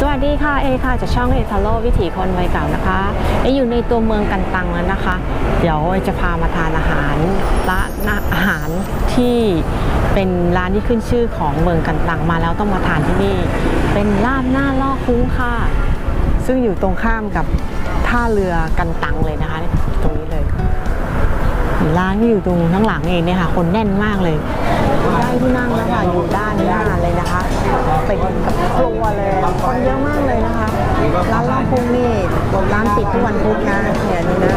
สวัสดีค่ะเอค่ะจากช่องเอทาโร่วิถีคนวัยเก่านะคะเออยู่ในตัวเมืองกันตังแล้วนะคะ เดี๋ยวเอจะพามาทานอาหารร้านอาหารที่เป็นร้านที่ขึ้นชื่อของเมืองกันตังมาแล้วต้องมาทานที่นี่ เป็นลาบหน้าล่อคุ้งค่ะ ซึ่งอยู่ตรงข้ามกับท่าเรือกันตังเลยนะคะ ตรงนี้เลย ร้านก็อยู่ตรงข้างหลังเองเนี่ยค่ะคนแน่นมากเลยได้ที่นั่งแล้วค่ะอยู่ด้านหน้าเลยนะคะเป็นกับ ครัวเลย คนเยอะมากเลยนะคะ ร้านลาบพุงนี่ร้านปิดทุกวันพุธนะเนี่ยนี่นะ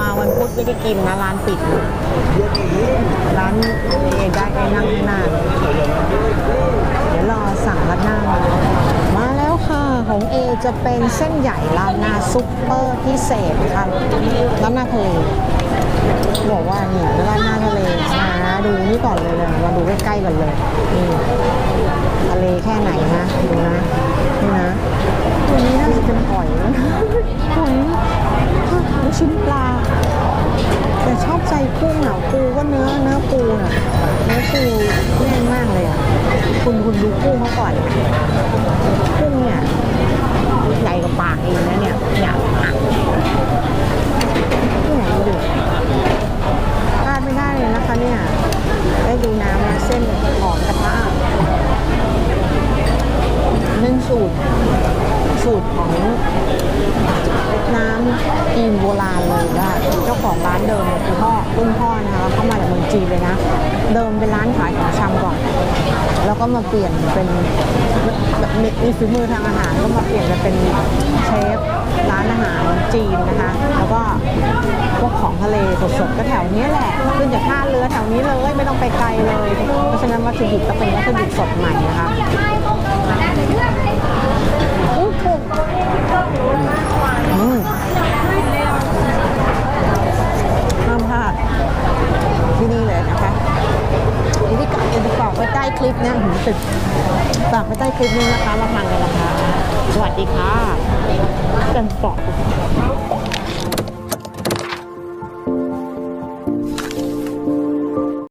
มาวันพุธไม่ได้กินนะร้านปิด ร้านเอได้ไอ้นั่งข้างหน้าเดี๋ยวรอสั่งรัดหน้ามามาแล้วค่ะของเอจะเป็นเส้นใหญ่ราดหน้าซุปเปอร์พิเศษค่ะราดหน้าทะเลบอกว่าเนี่ยราดหน้าทะเลนะดูนี่ก่อนเลยเลยมาดูใกล้ๆกันเลยนี่ทะเลแค่ไหนนะดูนะนี่นะตัวนี้น่าจะเป็นหอยนะหอยลูก ชิ้นปลา แต่ชอบใจกุ้งอะปูก็เนื้อเนื้อปูน่ะเนื้อปูแน่นมากเลยอะคุณคุณดูกุ้งเขาก่อนกุ้งเนี่ยใหญ่กว่าปากเองนะเนี่ยเนี่ยที่ไหนดูพลาดไม่ได้เลยนะคะเนี่ยได้ดูน้ำนะเส้นหอมกระทะนึ่งสูตร สูตรของน้ำจีนโบราณเลยว่าเจ้าของร้านเดิมคือพ่อรุ่นพ่อนะคะเข้ามาจากเมืองจีนเลยนะ เดิมเป็นร้านขายของชำก่อน แล้วก็มาเปลี่ยนเป็นมีฝีมือทางอาหารก็มาเปลี่ยนไปเป็นเชฟร้านอาหารจีนนะคะ แล้วก็พวกของทะเลสดๆก็แถวเนี้ยแหละขึ้นจากท่าเรือแถวนี้เลยไม่ต้องไปไกลเลย เพราะฉะนั้นวัตถุดิบก็เป็นวัตถุดิบสดใหม่นะคะ อืมห้ามพลาดที่นี่เลยนะคะวิธีการจะฝากไว้ใต้คลิปนะหืมตึกฝากไว้ใต้คลิปนี้นะคะมาพังกันนะคะ สวัสดีค่ะกันปอก